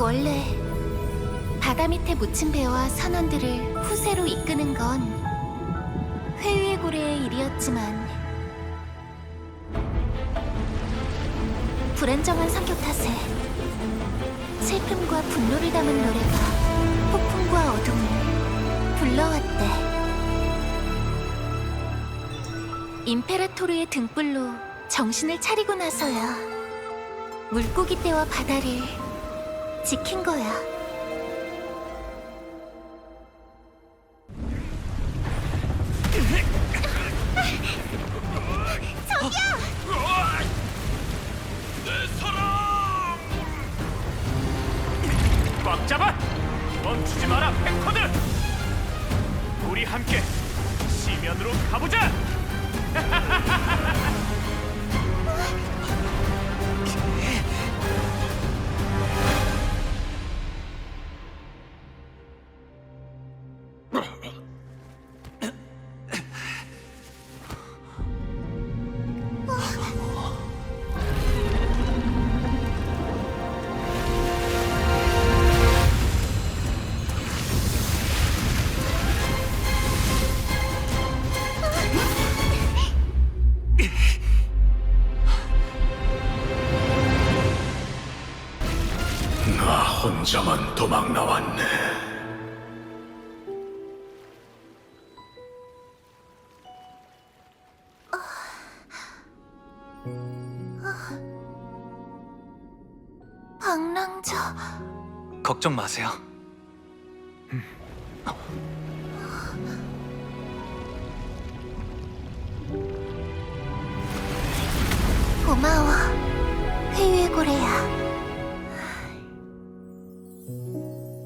원래 바다 밑에 묻힌 배와 선원들을 후세로 이끄는 건 회유의 고래의 일이었지만 불안정한 성격 탓에 슬픔과 분노를 담은 노래가 폭풍과 어둠을 불러왔대. 임페라토르의 등불로 정신을 차리고 나서야 물고기 떼와 바다를 지킨 거야. 멈추지 마라, 백커드! 우리 함께 시면으로 가보자! 혼자만 도망 나왔네. 방랑자, 걱정 마세요. 고마워. 회유의 고래야.